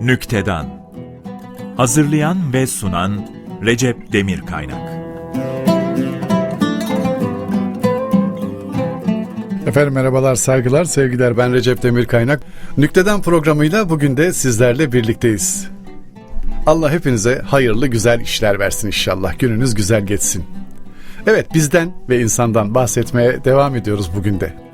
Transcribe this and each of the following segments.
Nüktedan Hazırlayan ve sunan Recep Demir Kaynak Efendim merhabalar, saygılar, sevgiler. Ben Recep Demir Kaynak. Nükteden programıyla bugün de sizlerle birlikteyiz. Allah hepinize hayırlı güzel işler versin inşallah. Gününüz güzel geçsin. Evet bizden ve insandan bahsetmeye devam ediyoruz bugün de.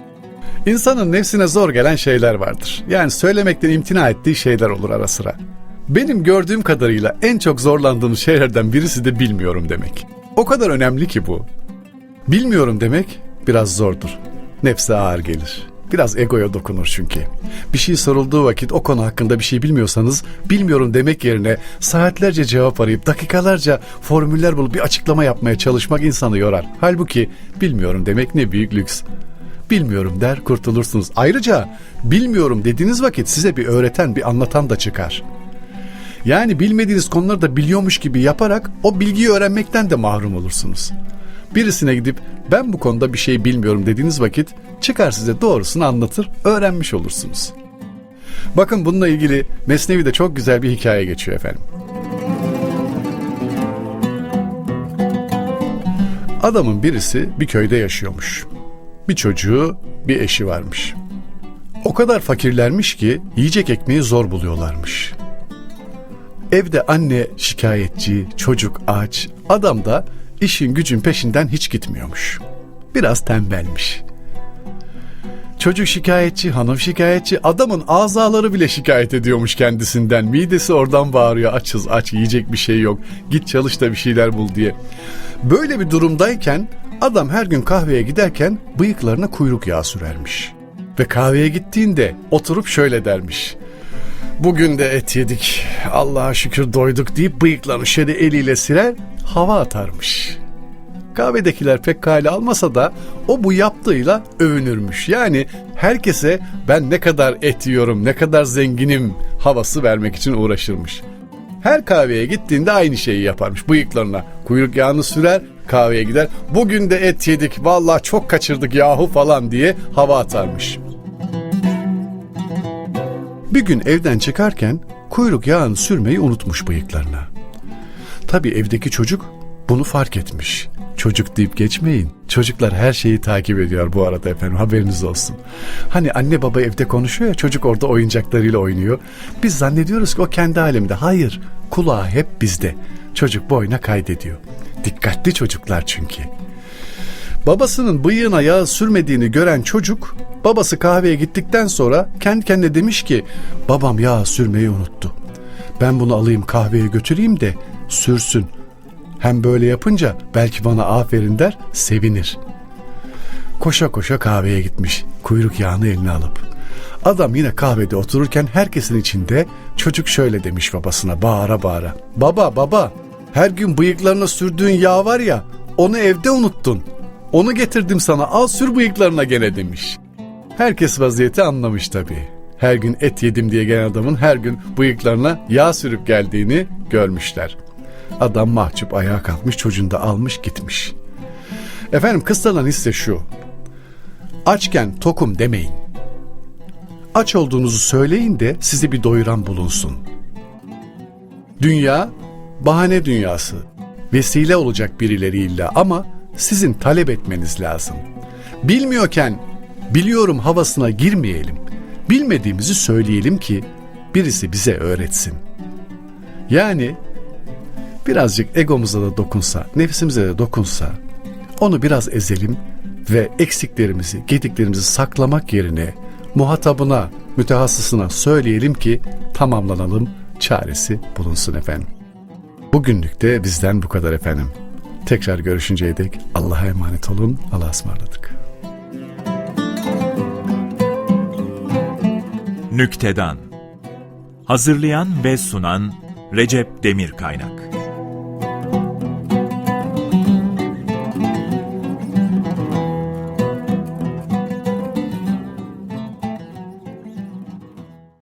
İnsanın nefsine zor gelen şeyler vardır. Yani söylemekten imtina ettiği şeyler olur ara sıra. Benim gördüğüm kadarıyla en çok zorlandığım şeylerden birisi de bilmiyorum demek. O kadar önemli ki bu. Bilmiyorum demek biraz zordur. Nefse ağır gelir. Biraz egoya dokunur çünkü. Bir şey sorulduğu vakit o konu hakkında bir şey bilmiyorsanız bilmiyorum demek yerine saatlerce cevap arayıp dakikalarca formüller bulup bir açıklama yapmaya çalışmak insanı yorar. Halbuki bilmiyorum demek ne büyük lüks. Bilmiyorum der kurtulursunuz. Ayrıca bilmiyorum dediğiniz vakit size bir öğreten bir anlatan da çıkar. Yani bilmediğiniz konuları da biliyormuş gibi yaparak o bilgiyi öğrenmekten de mahrum olursunuz. Birisine gidip ben bu konuda bir şey bilmiyorum dediğiniz vakit çıkar size doğrusunu anlatır, öğrenmiş olursunuz. Bakın bununla ilgili Mesnevi'de çok güzel bir hikaye geçiyor efendim. Adamın birisi bir köyde yaşıyormuş. Bir çocuğu, bir eşi varmış. O kadar fakirlermiş ki yiyecek ekmeği zor buluyorlarmış. Evde anne şikayetçi, çocuk aç, adam da işin gücün peşinden hiç gitmiyormuş. Biraz tembelmiş. Çocuk şikayetçi, hanım şikayetçi, adamın azaları bile şikayet ediyormuş kendisinden. Midesi oradan bağırıyor, açız aç, yiyecek bir şey yok, git çalış da bir şeyler bul diye. Böyle bir durumdayken adam her gün kahveye giderken bıyıklarına kuyruk yağı sürermiş. Ve kahveye gittiğinde oturup şöyle dermiş. Bugün de et yedik. Allah'a şükür doyduk deyip bıyıklarını şöyle eliyle siler, hava atarmış. Kahvedekiler pek kale almasa da o bu yaptığıyla övünürmüş. Yani herkese ben ne kadar et yiyorum, ne kadar zenginim havası vermek için uğraşırmış. Her kahveye gittiğinde aynı şeyi yaparmış bıyıklarına. Kuyruk yağını sürer, kahveye gider. Bugün de et yedik, vallahi çok kaçırdık yahu falan diye hava atarmış. Bir gün evden çıkarken kuyruk yağını sürmeyi unutmuş bıyıklarına. Tabii evdeki çocuk bunu fark etmiş. Çocuk deyip geçmeyin. Çocuklar her şeyi takip ediyor bu arada efendim haberiniz olsun. Hani anne baba evde konuşuyor ya çocuk orada oyuncaklarıyla oynuyor. Biz zannediyoruz ki o kendi alemde. Hayır kulağı hep bizde. Çocuk boyuna kaydediyor. Dikkatli çocuklar çünkü. Babasının bıyığına yağ sürmediğini gören çocuk babası kahveye gittikten sonra kendi kendine demiş ki babam yağ sürmeyi unuttu. Ben bunu alayım kahveye götüreyim de sürsün. Hem böyle yapınca belki bana aferin der sevinir. Koşa koşa kahveye gitmiş kuyruk yağını eline alıp. Adam yine kahvede otururken herkesin içinde çocuk şöyle demiş babasına bağıra bağıra. Baba baba her gün bıyıklarına sürdüğün yağ var ya onu evde unuttun. Onu getirdim sana al sür bıyıklarına gene demiş. Herkes vaziyeti anlamış tabii. Her gün et yedim diye gelen adamın her gün bıyıklarına yağ sürüp geldiğini görmüşler. Adam mahcup ayağa kalkmış çocuğunu da almış gitmiş. Efendim kıssadan hisse şu. Açken tokum demeyin. Aç olduğunuzu söyleyin de sizi bir doyuran bulunsun. Dünya bahane dünyası. Vesile olacak birileriyle ama sizin talep etmeniz lazım. Bilmiyorken biliyorum havasına girmeyelim. Bilmediğimizi söyleyelim ki birisi bize öğretsin. Yani birazcık egomuza da dokunsa, nefsimize de dokunsa onu biraz ezelim ve eksiklerimizi, gediklerimizi saklamak yerine muhatabına, mütehassısına söyleyelim ki tamamlanalım, çaresi bulunsun efendim. Bugünlük de bizden bu kadar efendim. Tekrar görüşünceye dek Allah'a emanet olun. Allah'a ısmarladık. Nüktedan Hazırlayan ve sunan Recep Demir Kaynak